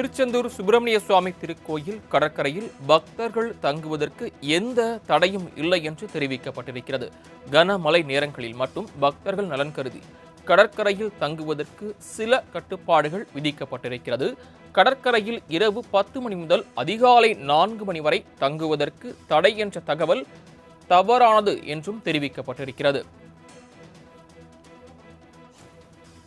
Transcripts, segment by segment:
திருச்செந்தூர் சுப்பிரமணிய சுவாமி திருக்கோயில் கடற்கரையில் பக்தர்கள் தங்குவதற்கு எந்த தடையும் இல்லை என்று தெரிவிக்கப்பட்டிருக்கிறது. கனமழை நேரங்களில் மட்டும் பக்தர்கள் நலன் கருதி கடற்கரையில் தங்குவதற்கு சில கட்டுப்பாடுகள் விதிக்கப்பட்டிருக்கிறது. கடற்கரையில் இரவு பத்து மணி முதல் அதிகாலை நான்கு மணி வரை தங்குவதற்கு தடை என்ற தகவல் தவறானது என்றும் தெரிவிக்கப்பட்டிருக்கிறது.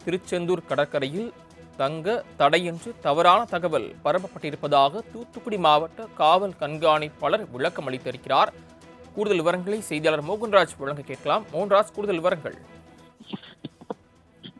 திருச்செந்தூர் கடற்கரையில் தங்க தடையின்றி தவறான தகவல் பரப்பப்பட்டிருப்பதாக தூத்துக்குடி மாவட்ட காவல் கண்காணிப்பாளர் விளக்கம் அளித்திருக்கிறார். கூடுதல் விவரங்களை செய்தியாளர் மோகன்ராஜ் வழங்க கேட்கலாம். மோகன்ராஜ் கூடுதல் விவரங்கள்.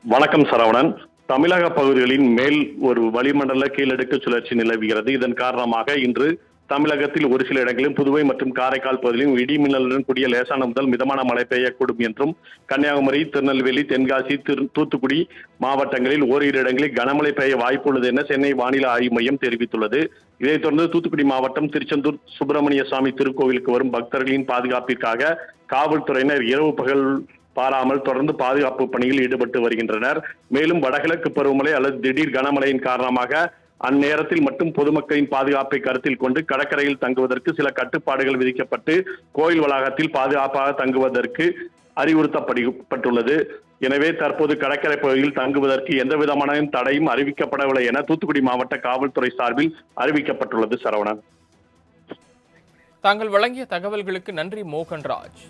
வணக்கம் சரவணன். தமிழக பகுதிகளின் மேல் ஒரு வளிமண்டல கீழடுக்கு சுழற்சி நிலவுகிறது. இதன் காரணமாக இன்று தமிழகத்தில் ஒரு சில இடங்களிலும் புதுவை மற்றும் காரைக்கால் பகுதியிலும் இடி மின்னலுடன் கூடிய லேசான முதல் மிதமான மழை பெய்யக்கூடும் என்றும் கன்னியாகுமரி திருநெல்வேலி தென்காசி திரு தூத்துக்குடி மாவட்டங்களில் ஓரிரு இடங்களில் கனமழை பெய்ய வாய்ப்புள்ளது என சென்னை வானிலை ஆய்வு மையம் தெரிவித்துள்ளது. இதைத் தொடர்ந்து தூத்துக்குடி மாவட்டம் திருச்செந்தூர் சுப்பிரமணிய சுவாமி திருக்கோவிலுக்கு வரும் பக்தர்களின் பாதுகாப்பிற்காக காவல்துறையினர் இரவு பகல் பாராமல் தொடர்ந்து பாதுகாப்பு பணியில் ஈடுபட்டு வருகின்றனர். மேலும் வடகிழக்கு பருவமழை அல்லது திடீர் கனமழையின் காரணமாக அந்நேரத்தில் மட்டும் பொதுமக்களின் பாதுகாப்பை கருத்தில் கொண்டு கடற்கரையில் தங்குவதற்கு சில கட்டுப்பாடுகள் விதிக்கப்பட்டு கோயில் வளாகத்தில் பாதுகாப்பாக தங்குவதற்கு அறிவுறுத்தப்பட்டுள்ளது எனவே தற்போது கடற்கரை பகுதியில் தங்குவதற்கு எந்த விதமான தடையும் அறிவிக்கப்படவில்லை என தூத்துக்குடி மாவட்ட காவல்துறை சார்பில் அறிவிக்கப்பட்டுள்ளது சரவணன். தாங்கள் வழங்கிய தகவல்களுக்கு நன்றி மோகன்ராஜ்.